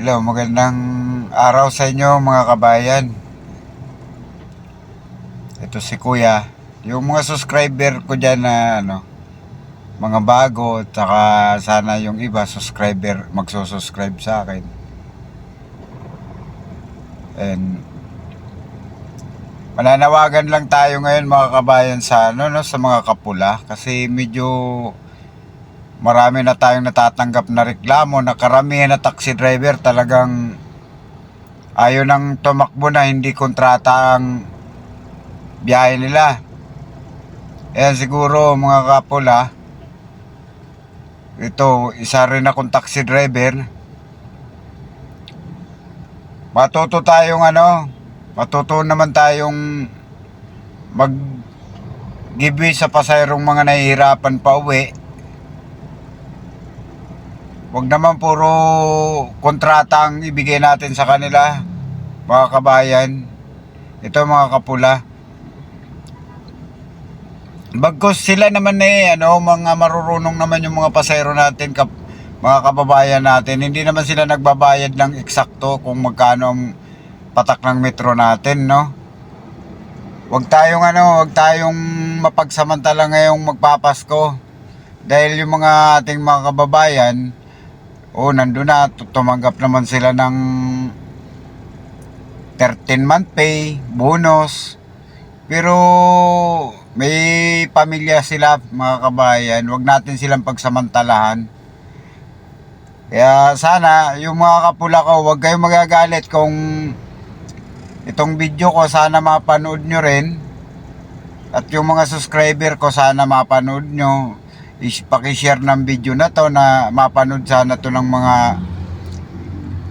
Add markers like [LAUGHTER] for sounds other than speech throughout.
Hello, magandang araw sa inyo mga kabayan. Ito si Kuya. Yung mga subscriber ko dyan na ano, mga bago, tsaka sana yung iba subscriber, magsusubscribe sa akin. And mananawagan lang tayo ngayon mga kabayan sa ano no, sa mga kapula kasi medyo marami na tayong natatanggap na reklamo na karamihan na taxi driver talagang ayaw nang tumakbo na hindi kontrata ang biyahe nila. Ayan siguro mga kapula, ito isa rin akong taxi driver. Matuto tayong ano, matuto naman tayong mag give way sa pasayerong mga nahihirapan pa uwi Huwag naman puro kontrata ang ibigay natin sa kanila, mga kabayan. Ito mga kapula. Bagkos sila naman eh, ano, mga marurunong naman yung mga pasayro natin, kap, mga kababayan natin. Hindi naman sila nagbabayad ng eksakto kung magkano ang patak ng metro natin, no? Huwag tayong ano, huwag tayong mapagsamantala ngayong magpapasko. Dahil yung mga ating mga kababayan, oh, nandun na, tu- tumanggap naman sila ng 13 month pay, bonus. Pero may pamilya sila, mga kabayan. Huwag natin silang pagsamantalahan. Kaya sana, yung mga kapula ko, huwag kayong magagalit kung itong video ko, sana mapanood nyo rin. At yung mga subscriber ko, sana mapanood nyo. Is, pakishare ng video na to na mapanood sana to ng mga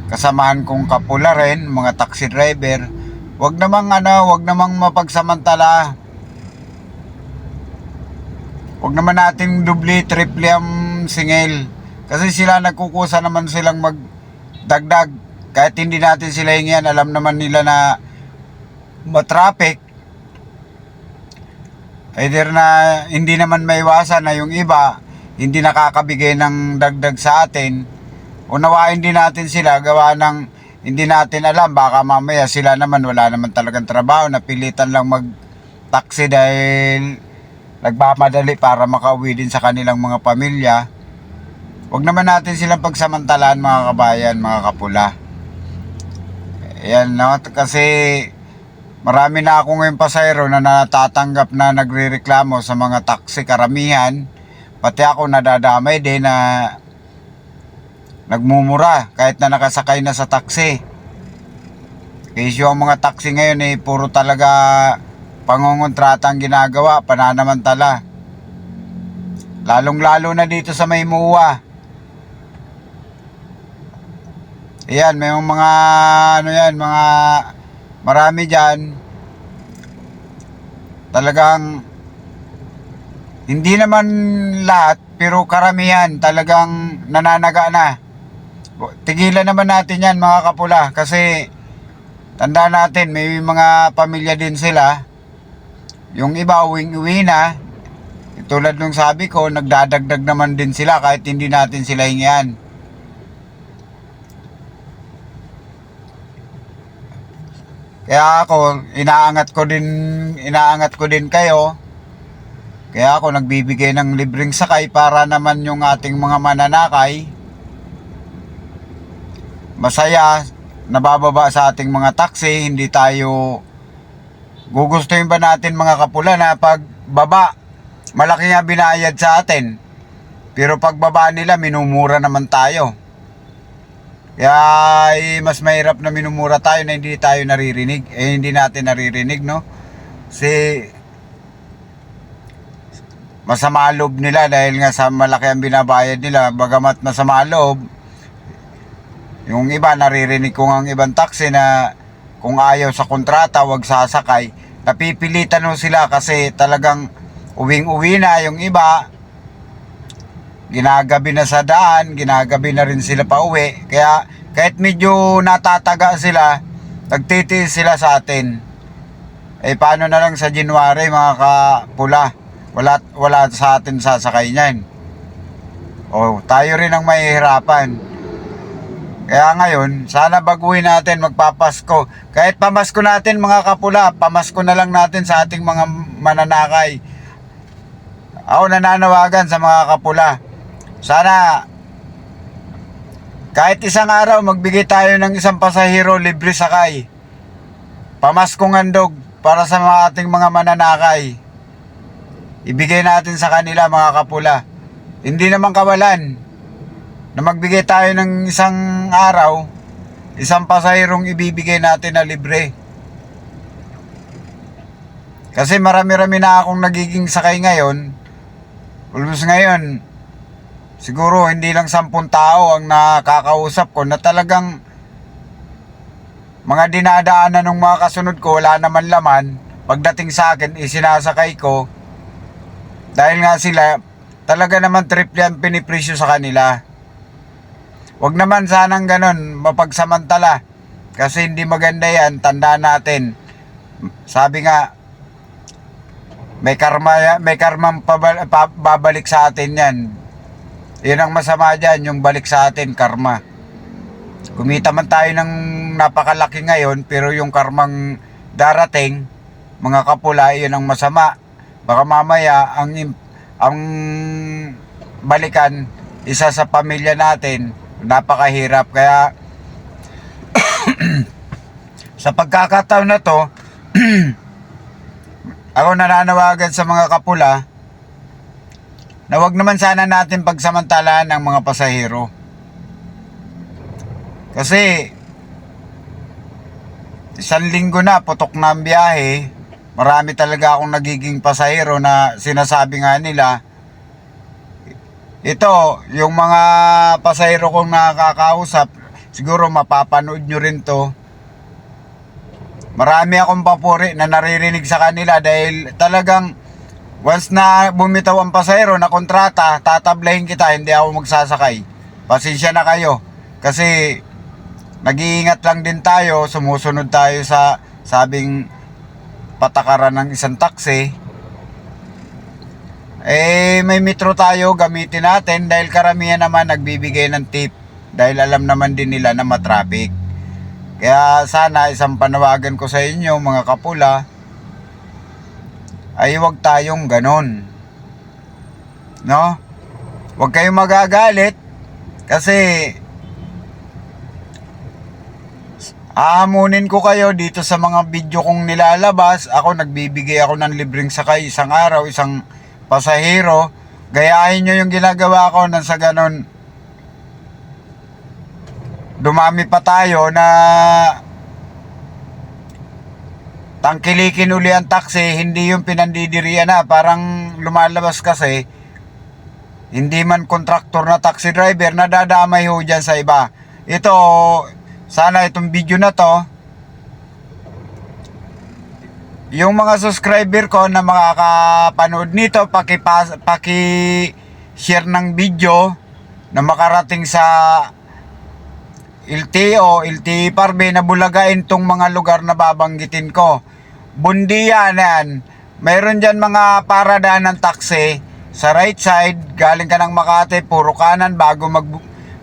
kasamahan kong kapula rin, mga taxi driver. Huwag namang ano, huwag namang mapagsamantala. Huwag naman natin dubli, triple ang singil. Kasi sila nagkukusa naman silang magdagdag. Kahit hindi natin sila hingian, alam naman nila na matraffic. Either na hindi naman maiwasan na yung iba hindi nakakabigay ng dagdag sa atin. Unawain din natin sila gawa ng hindi natin alam baka mamaya sila naman wala naman talagang trabaho napilitan lang mag taxi dahil nagmamadali para makauwi din sa kanilang mga pamilya. Huwag naman natin silang pagsamantalaan mga kabayan, mga kapula. Ayan, no? Kasi marami na ako ngayon pasayro na natatanggap na nagrereklamo sa mga taxi karamihan. Pati ako nadadamay din na nagmumura kahit na nakasakay na sa taxi. Kasi yung mga taxi ngayon eh, puro talaga pangungontrata ang ginagawa, pananamantala. Lalong-lalo na dito sa Maymuwa. Ayan, may mga ano yan, mga marami diyan. Talagang hindi naman lahat, pero karamihan talagang nananaga na. Tigilan naman natin yan mga kapula kasi tanda natin may mga pamilya din sila. Yung iba uwing-uwi na. Tulad nung sabi ko, nagdadagdag naman din sila kahit hindi natin sila hingian. Kaya ako, inaangat ko din, inaangat ko din kayo. Kaya ako nagbibigay ng libreng sakay para naman yung ating mga mananakay masaya, nabababa sa ating mga taxi, hindi tayo gugustuhin ba natin mga kapula na pag baba, malaki nga binayad sa atin. Pero pag baba nila, minumura naman tayo. Kaya eh, mas mahirap na minumura tayo na hindi tayo naririnig. Eh hindi natin naririnig, no? Si masama loob nila dahil nga sa malaki ang binabayad nila. Bagamat masama loob, yung iba, naririnig ko ang ibang taxi na kung ayaw sa kontrata, wag sasakay. Napipilitan ho sila kasi talagang uwing-uwi na yung iba. Ginagabi na sa daan, ginagabi na rin sila pa uwi. Kaya kahit medyo natataga sila, nagtitiis sila sa atin. Eh paano na lang sa January mga kapula? Wala, wala sa atin sasakay niyan. O tayo rin ang mahihirapan. Kaya ngayon, sana baguhin natin magpapasko. Kahit pamasko natin mga kapula, pamasko na lang natin sa ating mga mananakay. Ako nananawagan sa mga kapula. Sana kahit isang araw magbigay tayo ng isang pasahero libre sakay. Pamaskong handog para sa mga ating mga mananakay. Ibigay natin sa kanila mga kapula. Hindi naman kawalan na magbigay tayo ng isang araw, isang pasaherong ibibigay natin na libre. Kasi marami-rami na akong nagiging sakay ngayon. Ulus ngayon, siguro hindi lang sampung tao ang nakakausap ko na talagang mga dinadaanan ng mga kasunod ko, wala naman laman. Pagdating sa akin, isinasakay ko. Dahil nga sila, talaga naman triple ang pinipresyo sa kanila. Huwag naman sanang ganun, mapagsamantala. Kasi hindi maganda yan, tandaan natin. Sabi nga, may karma, may karmang pabal- pa- babalik sa atin yan. Yun ang masama dyan, yung balik sa atin, karma. Kumita man tayo ng napakalaki ngayon, pero yung karmang darating, mga kapula, yun ang masama. Baka mamaya, ang, ang balikan, isa sa pamilya natin, napakahirap. Kaya, [COUGHS] sa pagkakataon na to, [COUGHS] ako nananawagan sa mga kapula, na wag naman sana natin pagsamantalahan ng mga pasahero. Kasi, isang linggo na, putok na ang biyahe, marami talaga akong nagiging pasahero na sinasabi nga nila, ito, yung mga pasahero kong nakakausap, siguro mapapanood nyo rin to. Marami akong papuri na naririnig sa kanila dahil talagang once na bumitaw ang pasahero na kontrata, tatablahin kita, hindi ako magsasakay. Pasensya na kayo. Kasi nag-iingat lang din tayo, sumusunod tayo sa sabing patakaran ng isang taxi. Eh, may metro tayo, gamitin natin dahil karamihan naman nagbibigay ng tip dahil alam naman din nila na matraffic. Kaya sana isang panawagan ko sa inyo mga kapula ay huwag tayong ganon. No? Huwag kayong magagalit kasi Ahamunin ko kayo dito sa mga video kong nilalabas. Ako nagbibigay ako ng libreng sakay isang araw, isang pasahero. Gayahin nyo yung ginagawa ko nang sa ganon. Dumami pa tayo na tangkilikin uli ang taxi, hindi yung pinandidirian na. Parang lumalabas kasi, hindi man kontraktor na taxi driver, nadadamay ho dyan sa iba. Ito, sana itong video na to, yung mga subscriber ko na makakapanood nito, paki, paki share ng video na makarating sa LTO, LTE Parbe na bulagain tong mga lugar na babanggitin ko. Bundiya na yan. Mayroon dyan mga parada ng taxi sa right side, galing ka ng Makati, puro kanan bago mag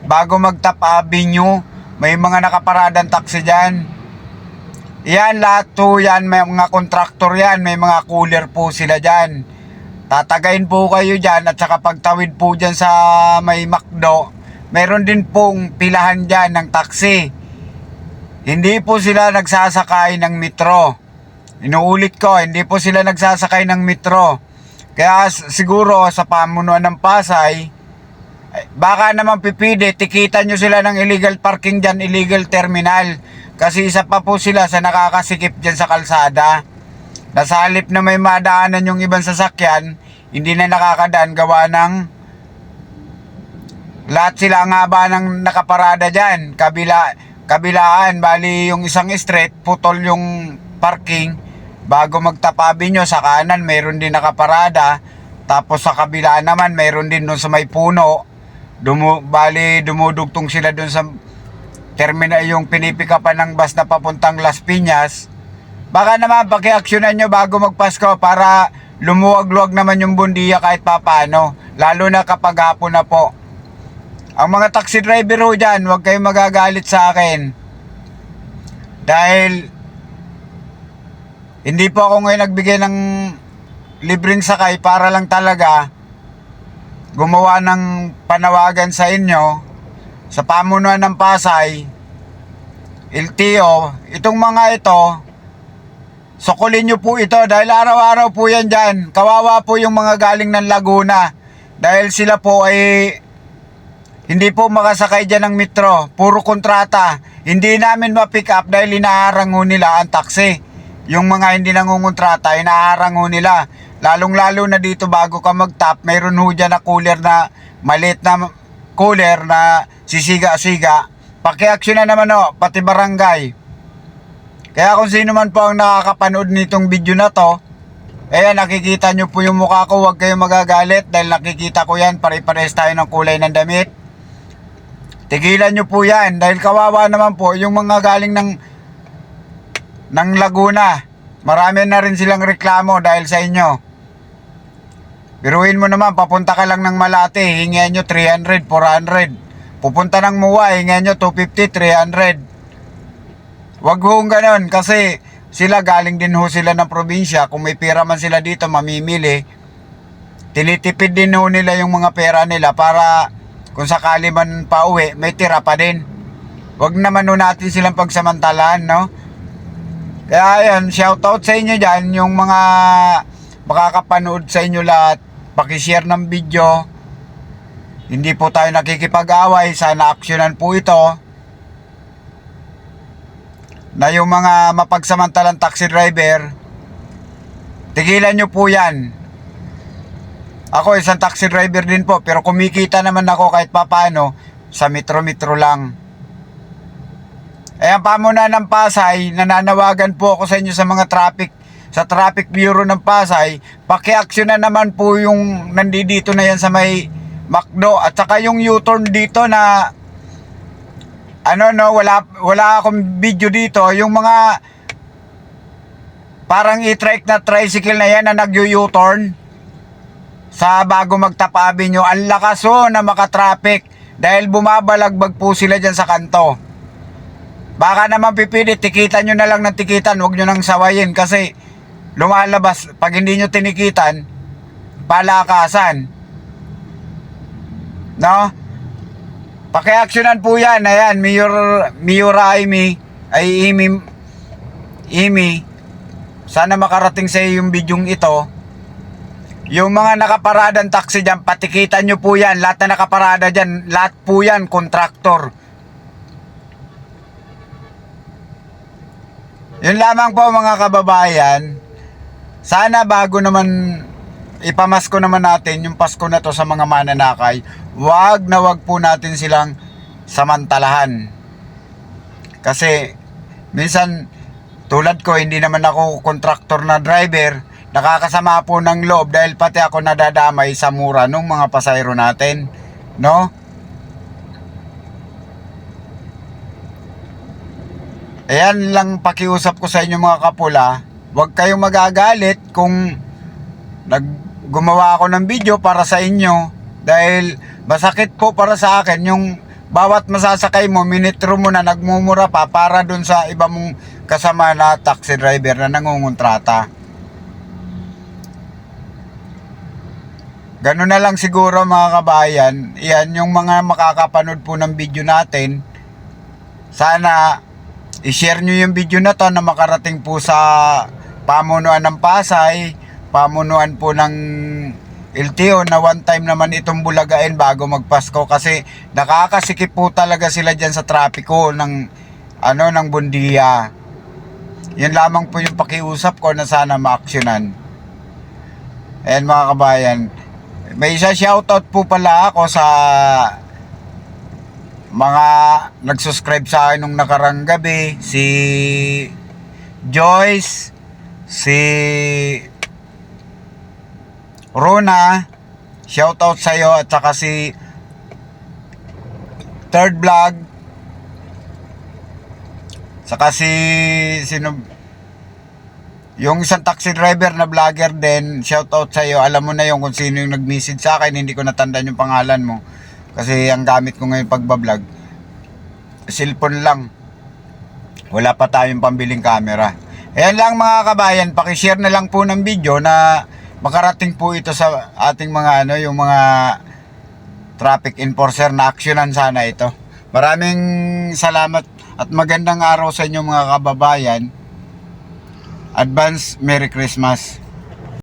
bago mag Top Avenue, may mga nakaparadang taxi dyan. Yan, lahat to yan, may mga kontraktor yan, may mga cooler po sila dyan. Tatagayin po kayo dyan at saka pagtawid po dyan sa may McDo, meron din pong pilahan dyan ng taxi. Hindi po sila nagsasakay ng metro. Inuulit ko, hindi po sila nagsasakay ng metro. Kaya siguro sa pamunuan ng Pasay, ay, baka naman pipili, tikitan nyo sila ng illegal parking dyan, illegal terminal. Kasi isa pa po sila sa nakakasikip dyan sa kalsada. Nasa halip na may madaanan yung ibang sasakyan, hindi na nakakadaan gawa ng lahat sila nga ba ng nakaparada dyan, kabila, kabilaan, bali yung isang street, putol yung parking, bago magtapabi nyo sa kanan, mayroon din nakaparada, tapos sa kabila naman, mayroon din doon sa may puno, dumu, bali dumudugtong sila doon sa terminal yung pinipikapan ng bus na papuntang Las Piñas, baka naman pakiaksyonan nyo bago magpasko para lumuwag-luwag naman yung bundiya kahit papano, lalo na kapag hapon na po. Ang mga taxi driver ho dyan, huwag kayong magagalit sa akin. Dahil hindi po ako ngayon nagbigay ng libreng sakay para lang talaga gumawa ng panawagan sa inyo sa pamunuan ng Pasay, LTO, itong mga ito, sukulin nyo po ito dahil araw-araw po yan dyan. Kawawa po yung mga galing ng Laguna dahil sila po ay hindi po makasakay dyan ng metro. Puro kontrata. Hindi namin ma-pick up dahil inaharang nila ang taxi. Yung mga hindi nangungontrata, inaharang nila. Lalong-lalo na dito bago ka mag-top, mayroon ho dyan na cooler na maliit na cooler na sisiga-siga. Pakiaksyon na naman ho, pati barangay. Kaya kung sino man po ang nakakapanood nitong video na to, Ayan, nakikita nyo po yung mukha ko, huwag kayong magagalit dahil nakikita ko yan, pare-pares tayo ng kulay ng damit. Tigilan nyo po yan dahil kawawa naman po yung mga galing ng ng Laguna. Marami na rin silang reklamo dahil sa inyo. Biruin mo naman, papunta ka lang ng Malate, hingyan nyo 300, 400. Pupunta ng Muwa, hingyan nyo 250, 300. Wag hong ganon kasi sila galing din ho sila ng probinsya. Kung may pera man sila dito, mamimili. Tinitipid din ho nila yung mga pera nila para kung sakali man pa uwi, may tira pa din. Wag naman ho natin silang pagsamantalaan, no? Kaya ayan, shoutout sa inyo dyan, yung mga makakapanood sa inyo lahat. Pakishare ng video. Hindi po tayo nakikipag-away. Sana aksyonan po ito na yung mga mapagsamantalang taxi driver, tigilan nyo po yan. Ako isang taxi driver din po, pero kumikita naman ako kahit papano sa metro-metro lang. Eh ang pamuna ng Pasay, nananawagan po ako sa inyo sa mga traffic, sa traffic bureau ng Pasay, pakiaksyon na naman po yung nandito na yan sa may McDo. At saka yung U-turn dito na ano no, wala wala akong video dito, yung mga parang e-trike na tricycle na yan na nag-U-turn sa bago magtapa avenue, ang lakas oh na makatraffic dahil bumabalagbag po sila dyan sa kanto. Baka naman pipilit, tikitan nyo na lang ng tikitan, huwag nyo nang sawayin kasi lumalabas, pag hindi nyo tinikitan, palakasan. No? Pakiaksyonan po yan. Ayan, Mayor, Mayor Amy, ay Amy, Amy, sana makarating sa iyo yung bidyong ito. Yung mga nakaparadang taxi dyan, patikitan nyo po yan. Lahat na nakaparada dyan, lahat po yan, kontraktor. Yun lamang po mga kababayan. Sana bago naman ipamasko naman natin yung Pasko na to sa mga mananakay, wag na wag po natin silang samantalahan. Kasi minsan tulad ko hindi naman ako kontraktor na driver, nakakasama po ng loob dahil pati ako nadadamay sa mura ng mga pasayro natin, no? Ayan lang pakiusap ko sa inyo mga kapula, huwag kayong magagalit kung nag gumawa ako ng video para sa inyo dahil masakit po para sa akin yung bawat masasakay mo, minitro mo na nagmumura pa para dun sa iba mong kasama na taxi driver na nangungontrata. Ganun na lang siguro mga kabayan. Yan yung mga makakapanood po ng video natin. Sana i-share nyo yung video na to na makarating po sa pamunuan ng Pasay, pamunuan po ng LTO na one time naman itong bulagain bago magpasko kasi nakakasikip po talaga sila dyan sa trapiko ng ano ng bundiya. Yan lamang po yung pakiusap ko na sana maaksyonan. Ayan mga kabayan. May isa shoutout po pala ako sa mga nag-subscribe sa akin nung nakarang gabi. Si Joyce, si Rona, shoutout sa iyo at saka si Third Vlog. Saka si sino yung isang taxi driver na vlogger din, shoutout sa iyo. Alam mo na yung kung sino yung nag-message sa akin, hindi ko natandaan yung pangalan mo. Kasi ang gamit ko ngayon pagbablog, cellphone lang. Wala pa tayong pambiling camera. Ayan lang mga kabayan, pakishare na lang po ng video na makarating po ito sa ating mga ano, yung mga traffic enforcer na aksyonan sana ito. Maraming salamat at magandang araw sa inyo mga kababayan. Advance Merry Christmas.